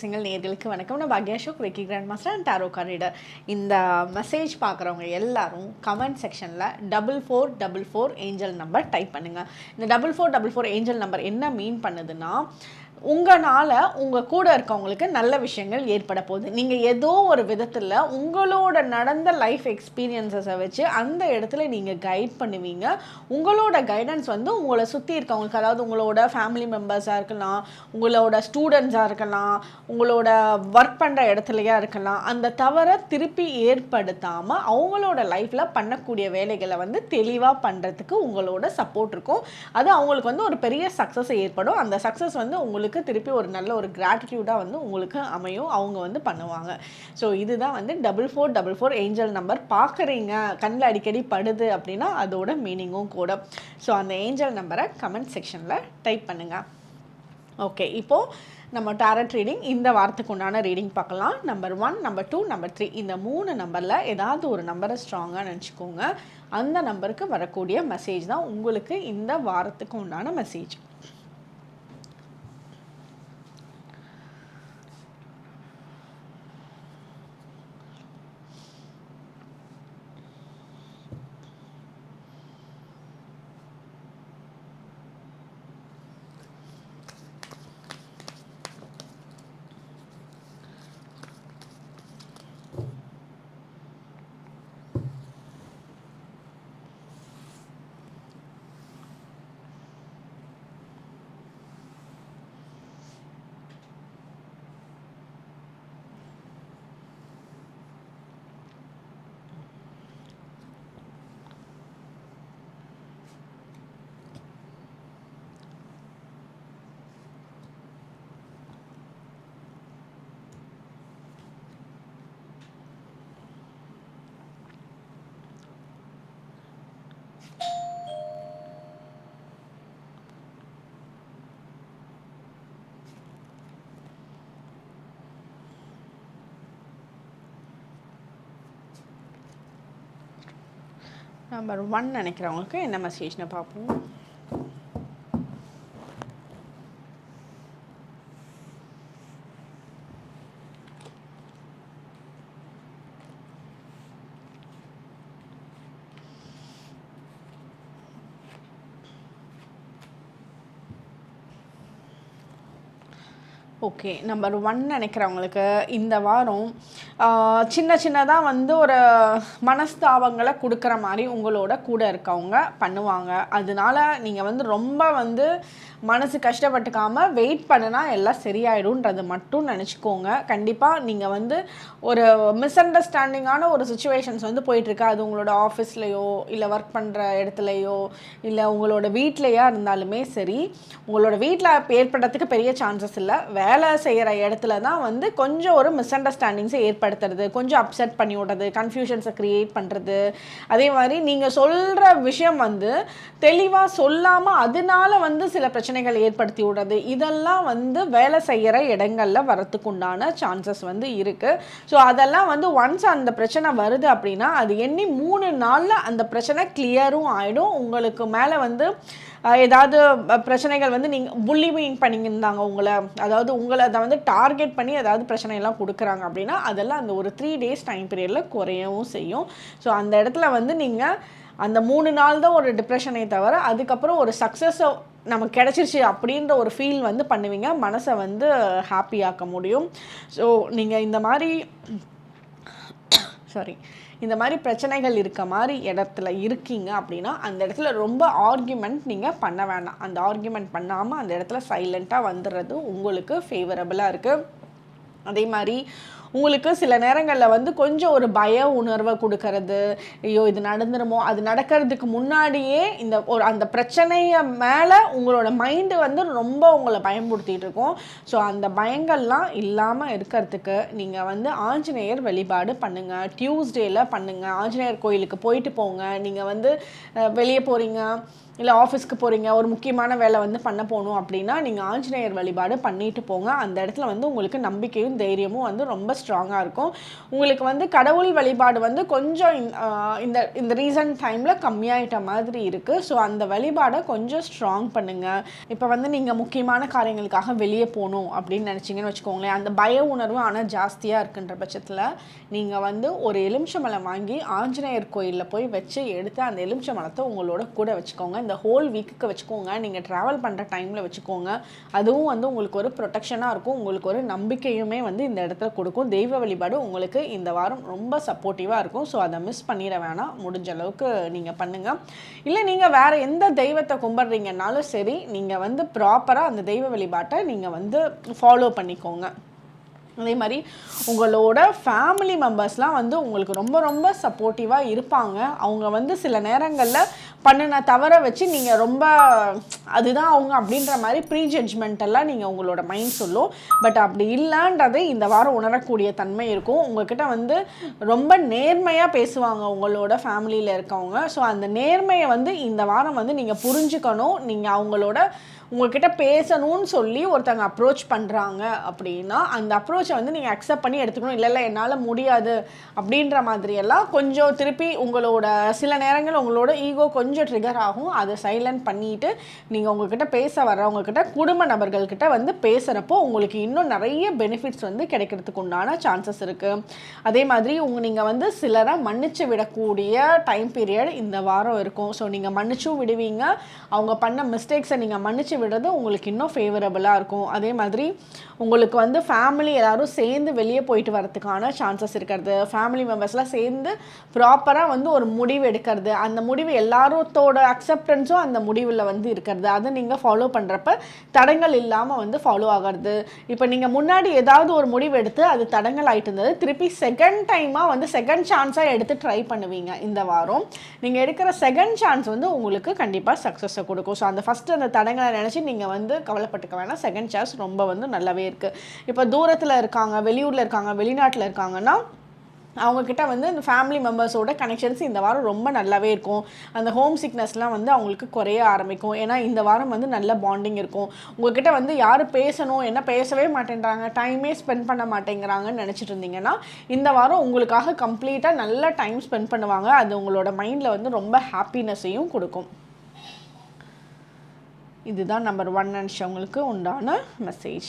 Single நேர்களுக்கு வணக்கம். நான் பாக்யா Ashok வெக்கி grand master and tarot carder இந்த மெசேஜ் பார்க்குறவங்க எல்லாரும் கமெண்ட் செக்ஷனில் double four double four angel number type பண்ணுங்கள் இந்த double four double four angel number என்ன மீன் பண்ணுதுன்னா உங்களால் உங்கள் கூட இருக்கவங்களுக்கு நல்ல விஷயங்கள் ஏற்பட போகுது. நீங்கள் ஏதோ ஒரு விதத்தில் உங்களோட நடந்த லைஃப் எக்ஸ்பீரியன்ஸஸை வச்சு அந்த இடத்துல நீங்கள் கைட் பண்ணுவீங்க. உங்களோட கைடன்ஸ் வந்து உங்களை சுற்றி இருக்கவங்களுக்கு அதாவது உங்களோட ஃபேமிலி மெம்பர்ஸாக இருக்கலாம் உங்களோட ஸ்டூடெண்ட்ஸாக இருக்கலாம் உங்களோட ஒர்க் பண்ணுற இடத்துலையா இருக்கலாம். அந்த தவறை திருப்பி ஏற்படுத்தாமல் அவங்களோட லைஃப்பில் பண்ணக்கூடிய வேலைகளை வந்து தெளிவாக பண்ணுறதுக்கு உங்களோட சப்போர்ட் இருக்கும். அது அவங்களுக்கு வந்து ஒரு பெரிய சக்ஸஸ் ஏற்படும். அந்த சக்ஸஸ் வந்து உங்களுக்கு திருப்பி ஒரு நல்ல ஒரு கிராட்டிடியூடாக வந்து உங்களுக்கு அமையும். அவங்க வந்து பண்ணுவாங்க. ஸோ இதுதான் வந்து double four double four angel number பார்க்குறீங்க கண்ணில் அடிக்கடி படுது அப்படின்னா அதோட மீனிங்கும் கூட. ஸோ அந்த ஏஞ்சல் நம்பரை கமெண்ட் செக்ஷனில் டைப் பண்ணுங்கள் ஓகே இப்போது நம்ம டேரட் ரீடிங் இந்த வாரத்துக்கு உண்டான ரீடிங் பார்க்கலாம். Number one number two number three இந்த மூணு நம்பரில் ஏதாவது ஒரு நம்பரை ஸ்ட்ராங்காக நினச்சிக்கோங்க. அந்த நம்பருக்கு வரக்கூடிய மெசேஜ் தான் உங்களுக்கு இந்த வாரத்துக்கு உண்டான மெசேஜ் நம்பர் ஒன் நினைக்கிறவங்களுக்கு என்ன மெசேஜ்னு பார்ப்போம். ஓகே நம்பர் ஒன் நினைக்கிறவங்களுக்கு இந்த வாரம் சின்ன சின்னதாக வந்து ஒரு மனஸ்தாபங்களை கொடுக்குற மாதிரி உங்களோட கூட இருக்கவங்க பண்ணுவாங்க. அதனால நீங்கள் வந்து ரொம்ப வந்து மனசு கஷ்டப்பட்டுக்காம வெயிட் பண்ணினா எல்லாம் சரியாயிடும்ன்றது மட்டும் நினச்சிக்கோங்க. கண்டிப்பாக நீங்கள் வந்து ஒரு மிஸ் அண்டர்ஸ்டாண்டிங்கான ஒரு சுச்சுவேஷன்ஸ் வந்து போயிட்டுருக்கு அது உங்களோட ஆஃபீஸ்லேயோ இல்லை ஒர்க் பண்ணுற இடத்துலையோ இல்லை உங்களோட வீட்லையா இருந்தாலுமே சரி உங்களோட வீட்டில் ஏற்படுறதுக்கு பெரிய சான்சஸ் இல்லை. வேலை செய்கிற இடத்துல தான் வந்து கொஞ்சம் ஒரு மிஸ் அண்டர்ஸ்டாண்டிங்ஸை ஏற்படுத்துறது கொஞ்சம் அப்செட் பண்ணி விடுறது கன்ஃபியூஷன்ஸை க்ரியேட் பண்ணுறது அதே மாதிரி நீங்கள் சொல்கிற விஷயம் வந்து தெளிவாக சொல்லாமல் அதனால வந்து சில பிரச்சனைகள் ஏற்படுத்தி விடுறது. இதெல்லாம் வந்து வேலை செய்கிற இடங்களில் வரத்துக்குண்டான சான்சஸ் வந்து இருக்குது ஸோ அதெல்லாம் வந்து ஒன்ஸ் அந்த பிரச்சனை வருது அப்படின்னா அது எண்ணி மூணு நாளில் அந்த பிரச்சனை கிளியரும் ஆகிடும் உங்களுக்கு மேலே வந்து ஏதாவது பிரச்சனைகள் வந்து நீங்கள் புல்லிமிங் பண்ணியிருந்தாங்க உங்களை. அதாவது உங்களை அதை வந்து டார்கெட் பண்ணி ஏதாவது பிரச்சனையெல்லாம் கொடுக்குறாங்க அப்படின்னா அதெல்லாம் அந்த ஒரு த்ரீ டேஸ் டைம் பீரியடில் குறையவும் செய்யும். ஸோ அந்த இடத்துல வந்து நீங்கள் அந்த மூணு நாள் தான் ஒரு டிப்ரெஷனை தவிர அதுக்கப்புறம் ஒரு சக்ஸஸை நமக்கு கிடச்சிருச்சு அப்படின்ற ஒரு ஃபீல் வந்து பண்ணுவீங்க. மனசை வந்து ஹாப்பியாக்க முடியும். ஸோ நீங்கள் இந்த மாதிரி சாரி இந்த மாதிரி பிரச்சனைகள் இருக்க மாதிரி இடத்துல இருக்கீங்க அப்படின்னா அந்த இடத்துல ரொம்ப ஆர்கியூமெண்ட் நீங்கள் பண்ண வேணாம். அந்த ஆர்கியூமெண்ட் பண்ணாமல் அந்த இடத்துல சைலண்ட்டாக வந்துடுறது உங்களுக்கு ஃபேவரபுளாக இருக்குது அதே மாதிரி உங்களுக்கு சில நேரங்களில் வந்து கொஞ்சம் ஒரு பய உணர்வை கொடுக்கறது ஐயோ இது நடந்துருமோ அது நடக்கிறதுக்கு முன்னாடியே இந்த ஒரு அந்த பிரச்சனையை மேலே உங்களோட மைண்டு வந்து ரொம்ப உங்களை பயன்படுத்திகிட்டு இருக்கும். ஸோ அந்த பயங்கள்லாம் இல்லாமல் இருக்கிறதுக்கு நீங்கள் வந்து ஆஞ்சநேயர் வழிபாடு பண்ணுங்கள் டியூஸ்டேயில் பண்ணுங்கள் ஆஞ்சநேயர் கோயிலுக்கு போயிட்டு போங்க. நீங்கள் வந்து வெளியே போகிறீங்க இல்லை ஆஃபீஸ்க்கு போகிறீங்க ஒரு முக்கியமான வேலை வந்து பண்ண போகணும் அப்படின்னா நீங்கள் ஆஞ்சநேயர் வழிபாடு பண்ணிட்டு போங்க. அந்த இடத்துல வந்து உங்களுக்கு நம்பிக்கையும் தைரியமும் வந்து ரொம்ப ஸ்ட்ராங்காக இருக்கும். உங்களுக்கு வந்து கடவுள் வழிபாடு வந்து கொஞ்சம் இந்த இந்த ரீசன்ட் டைமில் கம்மியாயிட்ட மாதிரி இருக்குது ஸோ அந்த வழிபாடை கொஞ்சம் ஸ்ட்ராங் பண்ணுங்கள் இப்போ வந்து நீங்கள் முக்கியமான காரியங்களுக்காக வெளியே போகணும் அப்படின்னு நினச்சிங்கன்னு வச்சுக்கோங்களேன். அந்த பய உணர்வு ஆனால் ஜாஸ்தியாக இருக்குன்ற பட்சத்தில் நீங்கள் வந்து ஒரு எலுமிச்சமலை வாங்கி ஆஞ்சநேயர் கோயிலில் போய் வச்சு எடுத்து அந்த எலுமிச்சமலத்தை உங்களோட கூட வச்சுக்கோங்க. இந்த ஹோல் வீக்குக்கு வச்சுக்கோங்க. நீங்கள் ட்ராவல் பண்ணுற டைமில் வச்சுக்கோங்க. அதுவும் வந்து உங்களுக்கு ஒரு ப்ரொடெக்ஷனாக இருக்கும். உங்களுக்கு ஒரு நம்பிக்கையுமே வந்து இந்த இடத்துல கொடுக்கும். தெய்வ வழிபாடு உங்களுக்கு இந்த வாரம் ரொம்ப சப்போர்ட்டிவாக இருக்கும். ஸோ அதை மிஸ் பண்ணிட வேணாம். முடிஞ்ச அளவுக்கு நீங்கள் பண்ணுங்கள் இல்லை நீங்கள் வேறு எந்த தெய்வத்தை கும்பிட்றீங்கனாலும் சரி நீங்கள் வந்து ப்ராப்பராக அந்த தெய்வ வழிபாட்டை நீங்கள் வந்து ஃபாலோ பண்ணிக்கோங்க. அதே மாதிரி உங்களோட ஃபேமிலி மெம்பர்ஸ்லாம் வந்து உங்களுக்கு ரொம்ப ரொம்ப சப்போர்ட்டிவாக இருப்பாங்க. அவங்க வந்து சில நேரங்களில் பண்ணின தவற வச்சு நீங்கள் ரொம்ப அதுதான் அவங்க அப்படின்ற மாதிரி ப்ரீ ஜட்ஜ்மெண்ட்டெல்லாம் நீங்கள் உங்களோட மைண்ட் சொல்லும். பட் அப்படி இல்லைன்றதை இந்த வாரம் உணரக்கூடிய தன்மை இருக்கும். உங்ககிட்ட வந்து ரொம்ப நேர்மையாக பேசுவாங்க உங்களோட ஃபேமிலியில் இருக்கவங்க. ஸோ அந்த நேர்மையை வந்து இந்த வாரம் வந்து நீங்கள் புரிஞ்சுக்கணும். நீங்கள் அவங்களோட உங்ககிட்ட பேசணும்னு சொல்லி ஒருத்தங்க அப்ரோச் பண்ணுறாங்க அப்படின்னா அந்த அப்ரோச்சை வந்து நீங்கள் அக்செப்ட் பண்ணி எடுத்துக்கணும். இல்லை இல்லை என்னால் முடியாது. அப்படின்ற மாதிரியெல்லாம் கொஞ்சம் திருப்பி உங்களோட சில நேரங்கள் உங்களோட ஈகோ கொஞ்சம் கொஞ்சம் ட்ரிகர் ஆகும். அதை சைலண்ட் பண்ணிட்டு நீங்கள் உங்ககிட்ட பேச வர்றவங்கக்கிட்ட குடும்ப நபர்கள்கிட்ட வந்து பேசுகிறப்போ உங்களுக்கு இன்னும் நிறைய பெனிஃபிட்ஸ் வந்து கிடைக்கிறதுக்கு உண்டான சான்சஸ் இருக்குது அதே மாதிரி உங்கள் நீங்கள் வந்து சிலரை மன்னிச்சு விடக்கூடிய டைம் பீரியட் இந்த வாரம் இருக்கும். ஸோ நீங்கள் மன்னிச்சும் விடுவீங்க. அவங்க பண்ண மிஸ்டேக்ஸை நீங்கள் மன்னிச்சு விடுறது உங்களுக்கு இன்னும் ஃபேவரபுளாக இருக்கும். அதே மாதிரி உங்களுக்கு வந்து ஃபேமிலி எல்லோரும் சேர்ந்து வெளியே போயிட்டு வரதுக்கான சான்சஸ் இருக்கிறது. ஃபேமிலி மெம்பர்ஸ்லாம் சேர்ந்து ப்ராப்பராக வந்து ஒரு முடிவு எடுக்கிறது. அந்த முடிவு எல்லாரோத்தோட அக்செப்டன்ஸும் அந்த முடிவில் வந்து இருக்கிறது. அதை நீங்கள் ஃபாலோ பண்ணுறப்ப தடங்கள் இல்லாமல் வந்து ஃபாலோ ஆகிறது. இப்போ நீங்கள் முன்னாடி ஏதாவது ஒரு முடிவு எடுத்து அது தடங்கள் ஆகிட்டு இருந்தது திருப்பி செகண்ட் டைமாக வந்து செகண்ட் சான்ஸாக எடுத்து ட்ரை பண்ணுவீங்க இந்த வாரம். நீங்கள் எடுக்கிற செகண்ட் சான்ஸ் வந்து உங்களுக்கு கண்டிப்பாக சக்ஸஸை கொடுக்கும். ஸோ அந்த ஃபஸ்ட்டு அந்த தடங்களை நினச்சி நீங்கள் வந்து கவலைப்பட்டுக்க வேணாம். செகண்ட் சான்ஸ் ரொம்ப வந்து நல்லாவே இருக்குது இப்போ தூரத்தில் இருக்காங்க வெளியூரில் இருக்காங்க வெளிநாட்டில் இருக்காங்கன்னா அவங்கக்கிட்ட வந்து இந்த ஃபேமிலி மெம்பர்ஸோட கனெக்ஷன்ஸ் இந்த வாரம் ரொம்ப நல்லாவே இருக்கும். அந்த ஹோம் சிக்னஸ்லாம் வந்து அவங்களுக்கு குறைய ஆரம்பிக்கும். ஏன்னா இந்த வாரம் வந்து நல்ல பாண்டிங் இருக்கும். உங்ககிட்ட வந்து யார் பேசணும் என்ன பேசவே மாட்டேன்றாங்க டைமே ஸ்பெண்ட் பண்ண மாட்டேங்கிறாங்கன்னு நினச்சிட்டு இருந்தீங்கன்னா இந்த வாரம் உங்களுக்காக கம்ப்ளீட்டாக நல்ல டைம் ஸ்பெண்ட் பண்ணுவாங்க. அது உங்களோட மைண்டில் வந்து ரொம்ப ஹாப்பினஸையும் கொடுக்கும். இதுதான் நம்பர் ஒன் நினச்சவங்களுக்கு உண்டான மெசேஜ்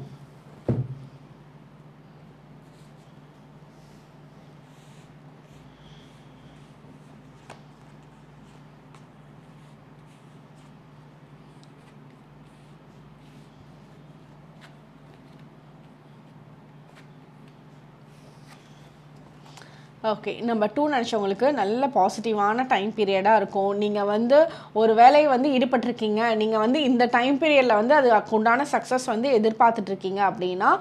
ஓகே நம்ம டூ நினச்சவங்களுக்கு நல்ல பாசிட்டிவான டைம் பீரியடாக இருக்கும். நீங்கள் வந்து ஒரு வேலையை வந்து ஈடுபட்டிருக்கீங்க. நீங்கள் வந்து இந்த டைம் பீரியடில் வந்து அது உண்டான சக்ஸஸ் வந்து எதிர்பார்த்துட்ருக்கீங்க அப்படின்னா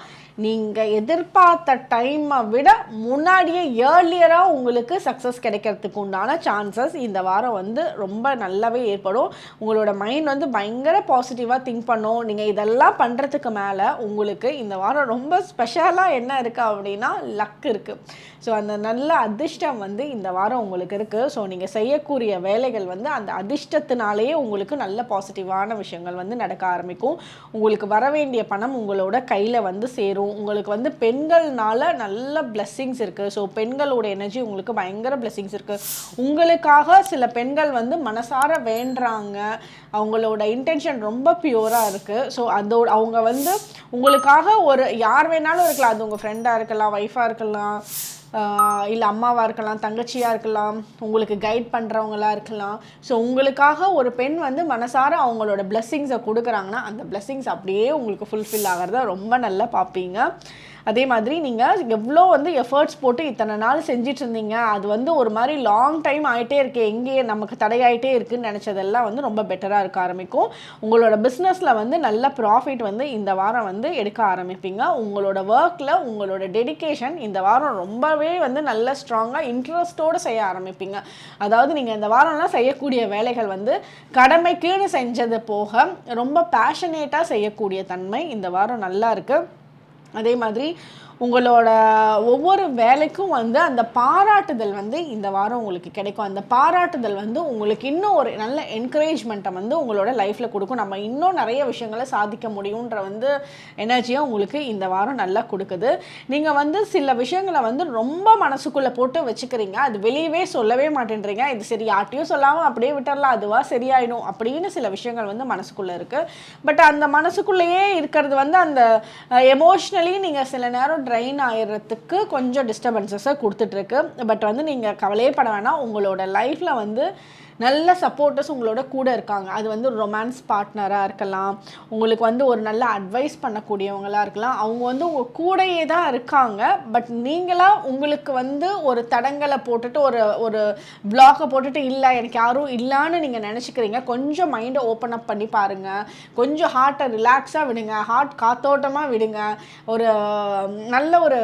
நீங்கள் எதிர்பார்த்த டைமை விட முன்னாடியே ஏர்லியராக உங்களுக்கு சக்ஸஸ் கிடைக்கிறதுக்கு உண்டான சான்சஸ் இந்த வாரம் வந்து ரொம்ப நல்லாவே ஏற்படும். உங்களோட மைண்ட் வந்து பயங்கர பாசிட்டிவாக திங்க் பண்ணும். நீங்கள் இதெல்லாம் பண்ணுறதுக்கு மேலே உங்களுக்கு இந்த வாரம் ரொம்ப ஸ்பெஷலாக என்ன இருக்குது அப்படின்னா லக் இருக்குது ஸோ அந்த நல்ல அதிர்ஷ்டம் வந்து இந்த வாரம் உங்களுக்கு இருக்குது ஸோ நீங்கள் செய்யக்கூடிய வேலைகள் வந்து அந்த அதிர்ஷ்டத்தினாலேயே உங்களுக்கு நல்ல பாசிட்டிவான விஷயங்கள் வந்து நடக்க ஆரம்பிக்கும். உங்களுக்கு வர வேண்டிய பணம் உங்களோட கையில் வந்து சேரும். உங்களுக்கு வந்து பெண்கள்னால நல்ல பிளெஸ்ஸிங்ஸ் இருக்குது ஸோ பெண்களோட எனர்ஜி உங்களுக்கு பயங்கர பிளெஸ்ஸிங்ஸ் இருக்குது உங்களுக்காக சில பெண்கள் வந்து மனசார வேண்டுறாங்க. அவங்களோட இன்டென்ஷன் ரொம்ப பியூராக இருக்குது ஸோ அதோட அவங்க வந்து உங்களுக்காக ஒரு யார் வேணாலும் இருக்கலாம். அது உங்கள் ஃப்ரெண்டாக இருக்கலாம் ஒய்ஃபாக இருக்கலாம். இல்லை அம்மாவாக இருக்கலாம் தங்கச்சியாக இருக்கலாம் உங்களுக்கு கைட் பண்ணுறவங்களா இருக்கலாம். ஸோ உங்களுக்காக ஒரு பெண் வந்து மனசார அவங்களோட பிளெஸ்ஸிங்ஸை கொடுக்குறாங்கன்னா அந்த பிளெஸ்ஸிங்ஸ் அப்படியே உங்களுக்கு ஃபுல்ஃபில் ஆகிறத ரொம்ப நல்லா பார்ப்பீங்க அதே மாதிரி நீங்கள் எவ்வளோ வந்து எஃபர்ட்ஸ் போட்டு இத்தனை நாள் செஞ்சிட்டு இருந்தீங்க அது வந்து ஒரு மாதிரி லாங் டைம் ஆகிட்டே இருக்கு எங்கேயே நமக்கு தடையாயிட்டே இருக்குன்னு நினச்சதெல்லாம் வந்து ரொம்ப பெட்டராக இருக்க ஆரம்பிக்கும். உங்களோட பிஸ்னஸில் வந்து நல்ல ப்ராஃபிட் வந்து இந்த வாரம் வந்து எடுக்க ஆரம்பிப்பீங்க. உங்களோட ஒர்க்கில் உங்களோட டெடிகேஷன் இந்த வாரம் ரொம்பவே வந்து நல்ல ஸ்ட்ராங்காக இன்ட்ரெஸ்ட்டோடு செய்ய ஆரம்பிப்பீங்க. அதாவது நீங்கள் இந்த வாரம்லாம் செய்யக்கூடிய வேலைகள் வந்து கடமைக்குன்னு செஞ்சது போக ரொம்ப பேஷனேட்டாக செய்யக்கூடிய தன்மை இந்த வாரம் நல்லா இருக்குது அதே மாதிரி உங்களோட ஒவ்வொரு வேலைக்கும் வந்து அந்த பாராட்டுதல் வந்து இந்த வாரம் உங்களுக்கு கிடைக்கும். அந்த பாராட்டுதல் வந்து உங்களுக்கு இன்னும் ஒரு நல்ல என்கரேஜ்மெண்ட்டை வந்து உங்களோட லைஃப்பில் கொடுக்கும். நம்ம இன்னும் நிறைய விஷயங்களை சாதிக்க முடியுன்ற வந்து எனர்ஜியாக உங்களுக்கு இந்த வாரம் நல்லா கொடுக்குது. நீங்கள் வந்து சில விஷயங்களை வந்து ரொம்ப மனசுக்குள்ளே போட்டு வச்சுக்கிறீங்க. அது வெளியவே சொல்லவே மாட்டேன்றீங்க. இது சரி யார்ட்டையும் சொல்லாமல் அப்படியே விட்டுறலாம். அதுவாக சரியாயிடும் அப்படின்னு சில விஷயங்கள் வந்து மனசுக்குள்ளே இருக்குது பட் அந்த மனசுக்குள்ளேயே இருக்கிறது வந்து அந்த எமோஷ்னலி நீங்கள் சில நேரம் ட்ரைன் ஆயிடுறதுக்கு கொஞ்சம் டிஸ்டர்பன்சஸை கொடுத்துட்ருக்கு பட் வந்து நீங்கள் கவலையே பட வேணாம். உங்களோட லைஃப்பில் வந்து நல்ல சப்போர்ட்டர்ஸ் உங்களோட கூட இருக்காங்க. அது வந்து ரொமான்ஸ் பார்ட்னராக இருக்கலாம். உங்களுக்கு வந்து ஒரு நல்ல அட்வைஸ் பண்ணக்கூடியவங்களாக இருக்கலாம். அவங்க வந்து உங்கள் கூடையே தான் இருக்காங்க. பட் நீங்களாக உங்களுக்கு வந்து ஒரு தடங்களை போட்டுட்டு ஒரு ஒரு பிளாக்கை போட்டுட்டு இல்லை எனக்கு யாரும் இல்லைன்னு நீங்கள் நினச்சிக்கிறீங்க. கொஞ்சம் மைண்டை ஓப்பன் அப் பண்ணி பாருங்கள் கொஞ்சம் ஹார்ட்டை ரிலாக்ஸாக விடுங்க. ஹார்ட் காத்தோட்டமாக விடுங்க. ஒரு நல்ல ஒரு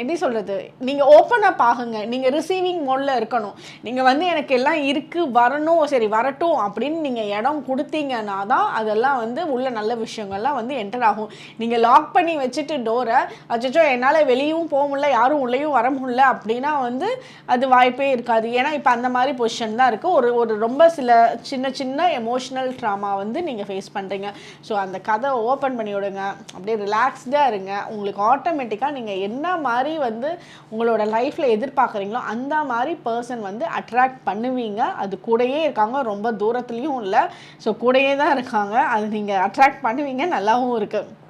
எப்படி சொல்கிறது நீங்கள் ஓப்பன் அப் ஆகுங்க. நீங்கள் ரிசீவிங் மோடில் இருக்கணும். நீங்கள் வந்து எனக்கு எல்லாம் இருக்குது வரணும் சரி வரட்டும் அப்படின்னு நீங்கள் இடம் கொடுத்தீங்கன்னா தான் அதெல்லாம் வந்து உள்ள நல்ல விஷயங்கள்லாம் வந்து என்டர் ஆகும். நீங்கள் லாக் பண்ணி வச்சுட்டு டோரை அச்சோ என்னால் வெளியும் போக முடியல யாரும் உள்ளேயும் வர முடியல அப்படின்னா வந்து அது வாய்ப்பே இருக்காது. ஏன்னா இப்போ அந்த மாதிரி பொசிஷன் தான் இருக்குது ஒரு ஒரு ரொம்ப சில சின்ன சின்ன எமோஷ்னல் ட்ராமா வந்து நீங்கள் ஃபேஸ் பண்ணுறீங்க ஸோ அந்த கதை ஓப்பன் பண்ணி விடுங்க. அப்படியே ரிலாக்ஸ்டாக இருங்க. உங்களுக்கு ஆட்டோமேட்டிக்காக நீங்கள் என்ன மாதிரி வந்து உங்களோட லைஃப்பில் எதிர்பார்க்குறீங்களோ அந்த மாதிரி பர்சன் வந்து அட்ராக்ட் பண்ணுவீங்க. அது கூடயே இருக்காங்க. ரொம்ப தூரத்துலேயும் இல்லை. ஸோ கூடயே தான் இருக்காங்க. அது நீங்கள் அட்ராக்ட் பண்ணுவீங்க. நல்லாவும் இருக்குது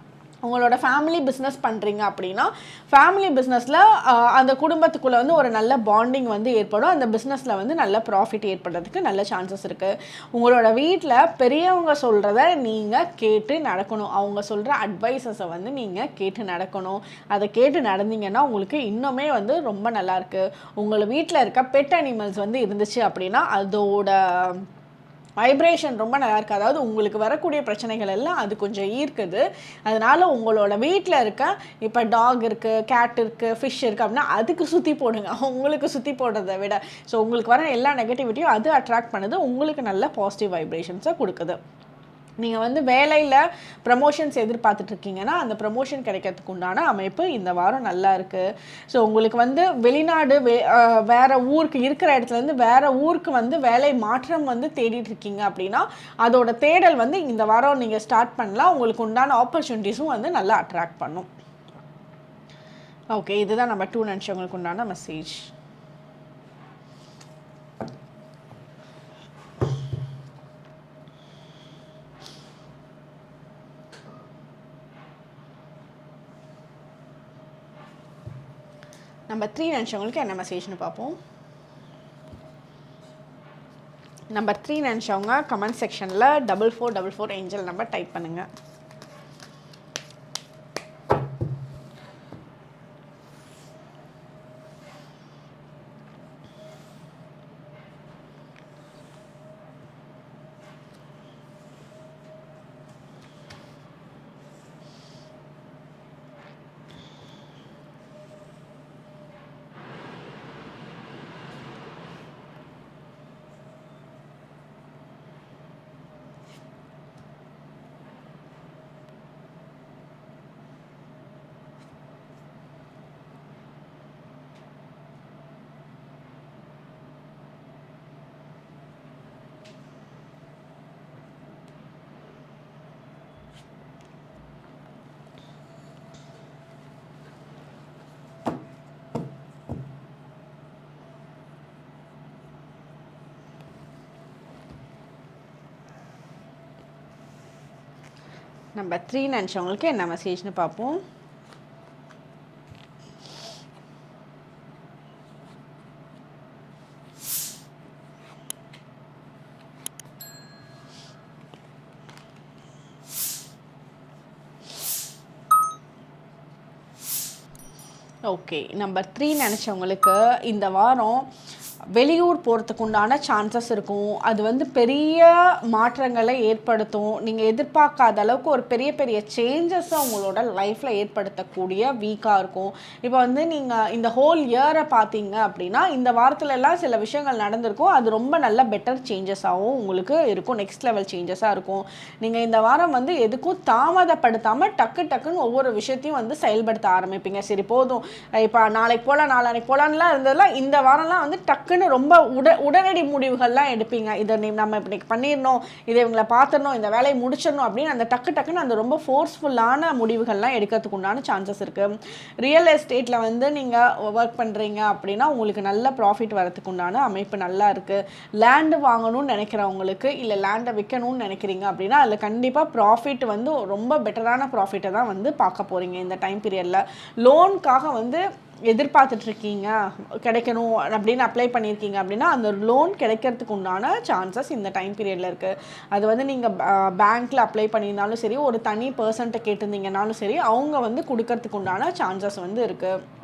உங்களோட ஃபேமிலி பிஸ்னஸ் பண்ணுறீங்க அப்படின்னா ஃபேமிலி பிஸ்னஸில் அந்த குடும்பத்துக்குள்ளே வந்து ஒரு நல்ல பாண்டிங் வந்து ஏற்படும். அந்த பிஸ்னஸில் வந்து நல்ல ப்ராஃபிட் ஏற்படுறதுக்கு நல்ல சான்சஸ் இருக்குது உங்களோட வீட்டில் பெரியவங்க சொல்கிறத நீங்கள் கேட்டு நடக்கணும். அவங்க சொல்கிற அட்வைசஸை வந்து நீங்கள் கேட்டு நடக்கணும். அதை கேட்டு நடந்தீங்கன்னா உங்களுக்கு இன்னுமே வந்து ரொம்ப நல்லாயிருக்கு உங்கள் வீட்டில் இருக்க பெட் அனிமல்ஸ் வந்து இருந்துச்சு அப்படின்னா அதோட வைப்ரேஷன் ரொம்ப நல்லா இருக்குது அதாவது உங்களுக்கு வரக்கூடிய பிரச்சனைகள் எல்லாம் அது கொஞ்சம் ஈர்க்குது. அதனால உங்களோட வீட்டில் இருக்க இப்போ டாக் இருக்குது கேட் இருக்குது ஃபிஷ் இருக்குது அப்படின்னா அதுக்கு சுற்றி போடுங்க. உங்களுக்கு சுற்றி போடுறதை விட. ஸோ உங்களுக்கு வர எல்லா நெகட்டிவிட்டியும் அது அட்ராக்ட் பண்ணுது. உங்களுக்கு நல்ல பாசிட்டிவ் வைப்ரேஷன்ஸை கொடுக்குது. நீங்கள் வந்து வேலையில் ப்ரமோஷன்ஸ் எதிர்பார்த்துட்டு இருக்கீங்கன்னா அந்த ப்ரமோஷன் கிடைக்கிறதுக்கு உண்டான அமைப்பு இந்த வாரம் நல்லா இருக்குது ஸோ உங்களுக்கு வந்து வெளிநாடு வே வேறு வேற ஊருக்கு இருக்கிற இடத்துலேருந்து வேறு ஊருக்கு வந்து வேலை மாற்றம் வந்து தேடிட்டு இருக்கீங்க அப்படின்னா அதோட தேடல் வந்து இந்த வாரம் நீங்கள் ஸ்டார்ட் பண்ணலாம். உங்களுக்கு உண்டான ஆப்பர்ச்சுனிட்டிஸும் வந்து நல்லா அட்ராக்ட் பண்ணும். ஓகே இதுதான் நம்ம டூ நினச்சவங்களுக்கு உண்டான மெசேஜ் நம்பர் த்ரீ நினச்சவங்களுக்கு என்ன மெசேஜ்னு பார்ப்போம். நம்பர் த்ரீ நினச்சவங்க கமெண்ட் செக்ஷனில் double four double four angel number type பண்ணுங்கள் நம்ம த்ரீ நினச்சவங்களுக்கு என்ன மெசேஜ்னு பார்ப்போம். ஓகே நம்பர் த்ரீ நினச்சவங்களுக்கு இந்த வாரம் வெளியூர் போகிறதுக்கு உண்டான சான்சஸ் இருக்கும். அது வந்து பெரிய மாற்றங்களை ஏற்படுத்தும். நீங்கள் எதிர்பார்க்காத அளவுக்கு ஒரு பெரிய பெரிய சேஞ்சஸை உங்களோட லைஃப்பில் ஏற்படுத்தக்கூடிய வீக்காக இருக்கும். இப்போ வந்து நீங்கள் இந்த ஹோல் இயரை பார்த்தீங்க அப்படின்னா இந்த வாரத்துலலாம் சில விஷயங்கள் நடந்திருக்கும். அது ரொம்ப நல்ல பெட்டர் சேஞ்சஸாகவும் உங்களுக்கு இருக்கும். நெக்ஸ்ட் லெவல் சேஞ்சஸாக இருக்கும். நீங்கள் இந்த வாரம் வந்து எதுக்கும் தாமதப்படுத்தாமல் டக்கு டக்குன்னு ஒவ்வொரு விஷயத்தையும் வந்து செயல்படுத்த ஆரம்பிப்பீங்க. சரி போதும். இப்போ நாளைக்கு போகலாம் நாளானைக்கு போகலான்லாம் இருந்ததெல்லாம் இந்த வாரம்லாம் வந்து டக்கு டக்குன்னு ரொம்ப உட உடனடி முடிவுகள்லாம் எடுப்பீங்க. இதை நீ நம்ம இப்படி பண்ணிடணும் இதை இவங்களை பார்த்துடணும் இந்த வேலையை முடிச்சிடணும் அப்படின்னு அந்த டக்கு டக்குன்னு அந்த ரொம்ப ஃபோர்ஸ்ஃபுல்லான முடிவுகள்லாம் எடுக்கிறதுக்கு உண்டான சான்சஸ் இருக்குது ரியல் எஸ்டேட்டில் வந்து நீங்கள் ஒர்க் பண்ணுறீங்க அப்படின்னா உங்களுக்கு நல்ல ப்ராஃபிட் வரத்துக்கு உண்டான அமைப்பு நல்லா இருக்குது லேண்டு வாங்கணும்னு நினைக்கிறவங்களுக்கு இல்லை லேண்டை விற்கணும்னு நினைக்கிறீங்க அப்படின்னா அதில் கண்டிப்பாக ப்ராஃபிட் வந்து ரொம்ப பெட்டரான ப்ராஃபிட்டை தான் வந்து பார்க்க போகிறீங்க இந்த டைம் பீரியடில் லோனுக்காக வந்து எதிர்பார்த்துட்ருக்கீங்க கிடைக்கணும் அப்படின்னு அப்ளை பண்ணியிருக்கீங்க அப்படின்னா அந்த லோன் கிடைக்கிறதுக்கு உண்டான சான்சஸ் இந்த டைம் பீரியடில் இருக்குது அது வந்து நீங்கள் பேங்க்கில் அப்ளை பண்ணியிருந்தாலும் சரி ஒரு தனி பர்சன்ட்டை கேட்டிருந்தீங்கனாலும் சரி அவங்க வந்து கொடுக்கறதுக்கு உண்டான சான்சஸ் வந்து இருக்குது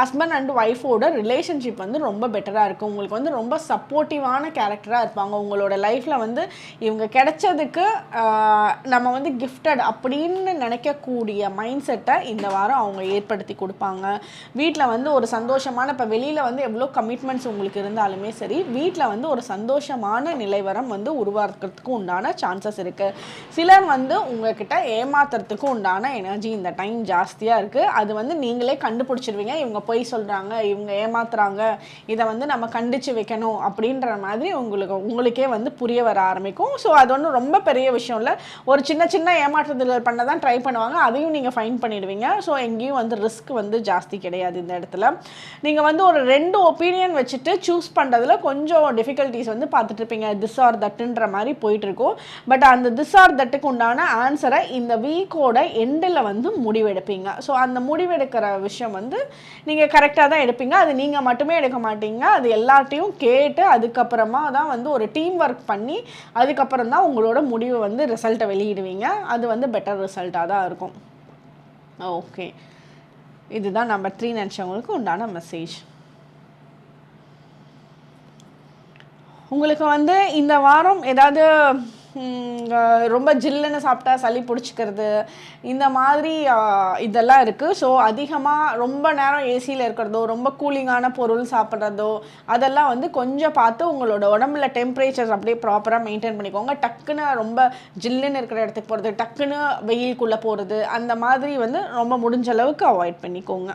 ஹஸ்பண்ட் அண்ட் ஒய்ஃபோட ரிலேஷன்ஷிப் வந்து ரொம்ப பெட்டராக இருக்கும். உங்களுக்கு வந்து ரொம்ப சப்போர்ட்டிவான கேரக்டராக இருப்பாங்க. உங்களோட லைஃப்பில் வந்து இவங்க கிடைச்சதுக்கு நம்ம வந்து கிஃப்டட் அப்படின்னு நினைக்கக்கூடிய மைண்ட் செட்டை இந்த வாரம் அவங்க ஏற்படுத்தி கொடுப்பாங்க. வீட்டில் வந்து ஒரு சந்தோஷமான இப்போ வெளியில் வந்து எவ்வளோ கமிட்மெண்ட்ஸ் உங்களுக்கு இருந்தாலுமே சரி வீட்டில் வந்து ஒரு சந்தோஷமான நிலைவரம் வந்து உருவாக்குறதுக்கு உண்டான சான்சஸ் இருக்குது சிலர் வந்து உங்ககிட்ட ஏமாத்துறதுக்கு உண்டான எனர்ஜி இந்த டைம் ஜாஸ்தியாக இருக்குது அது வந்து நீங்களே கண்டுபிடிச்சிருவீங்க. இவங்க பொய் சொல்கிறாங்க இவங்க ஏமாத்துறாங்க இதை வந்து நம்ம கண்டித்து வைக்கணும் அப்படின்ற மாதிரி உங்களுக்கு உங்களுக்கே வந்து புரிய வர ஆரம்பிக்கும். ஸோ அது ஒன்றும் ரொம்ப பெரிய விஷயம் இல்லை. ஒரு சின்ன சின்ன ஏமாற்றுதல்கள் பண்ண தான் ட்ரை பண்ணுவாங்க. அதையும் நீங்கள் ஃபைன் பண்ணிடுவீங்க. ஸோ எங்கேயும் வந்து ரிஸ்க் வந்து ஜாஸ்தி கிடையாது இந்த இடத்துல. நீங்கள் வந்து ஒரு ரெண்டு ஒப்பீனியன் வச்சுட்டு சூஸ் பண்ணுறதுல கொஞ்சம் டிஃபிகல்ட்டிஸ் வந்து பார்த்துட்டு இருப்பீங்க. திஸ் ஆர் தட்டுன்ற மாதிரி போயிட்டுருக்கும் பட் அந்த திஸ் ஆர் தட்டுக்கு உண்டான ஆன்சரை இந்த வீக்கோட எண்டில் வந்து முடிவெடுப்பீங்க. ஸோ அந்த முடிவெடுக்கிற விஷயம் வந்து நீங்கள் நீங்கள் கரெக்டாக தான் எடுப்பீங்க. அது நீங்கள் மட்டுமே எடுக்க மாட்டீங்க. அது எல்லாத்தையும் கேட்டு அதுக்கப்புறமா தான் வந்து ஒரு டீம் ஒர்க் பண்ணி அதுக்கப்புறம் தான் உங்களோட முடிவு வந்து ரிசல்ட்டை வெளியிடுவீங்க. அது வந்து பெட்டர் ரிசல்ட்டாக தான் இருக்கும். ஓகே இதுதான் நம்பர் த்ரீ நினச்சவங்களுக்கு உண்டான மெசேஜ் உங்களுக்கு வந்து இந்த வாரம் ஏதாவது ரொம்ப ஜில்லுன்னு சாப்பிட்டா சளி பிடிச்சிக்கிறது. இந்த மாதிரி இதெல்லாம் இருக்குது ஸோ அதிகமாக ரொம்ப நேரம் ஏசியில் இருக்கிறதோ ரொம்ப கூலிங்கான பொருள் சாப்பிட்றதோ அதெல்லாம் வந்து கொஞ்சம் பார்த்து உங்களோட உடம்புல டெம்பரேச்சர்ஸ் அப்படியே ப்ராப்பராக மெயின்டைன் பண்ணிக்கோங்க. டக்குன்னு ரொம்ப ஜில்லுன்னு இருக்கிற இடத்துக்கு போகிறது டக்குன்னு வெயிலுக்குள்ளே போகிறது அந்த மாதிரி வந்து ரொம்ப முடிஞ்ச அளவுக்கு அவாய்ட் பண்ணிக்கோங்க.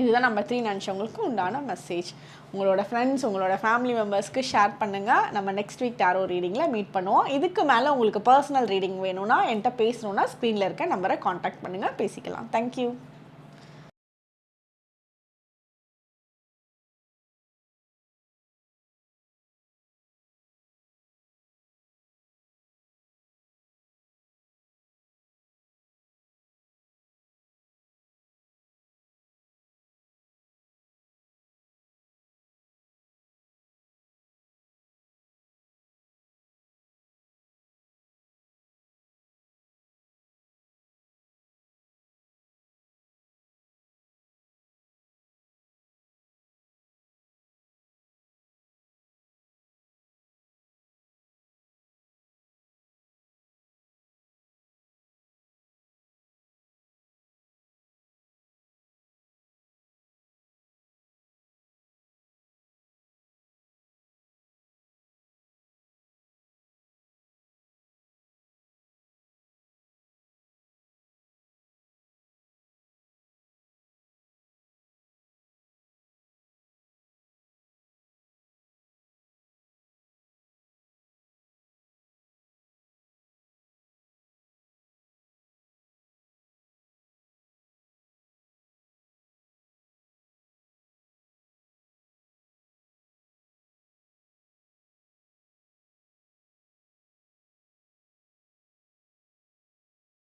இதுதான் நம்ம த்ரீ நினச்சவங்களுக்கு உண்டான மெசேஜ் உங்களோட ஃப்ரெண்ட்ஸ் உங்களோட ஃபேமிலி மெம்பர்ஸ்க்கு ஷேர் பண்ணுங்கள் நம்ம நெக்ஸ்ட் வீக் டேரோ ரீடிங்கில் மீட் பண்ணுவோம். இதுக்கு மேலே உங்களுக்கு பர்சனல் ரீடிங் வேணும்னா என்கிட்ட பேசணுன்னா ஸ்க்ரீனில் இருக்க நம்பரை காண்டாக்ட் பண்ணுங்கள் பேசிக்கலாம். தேங்க்யூ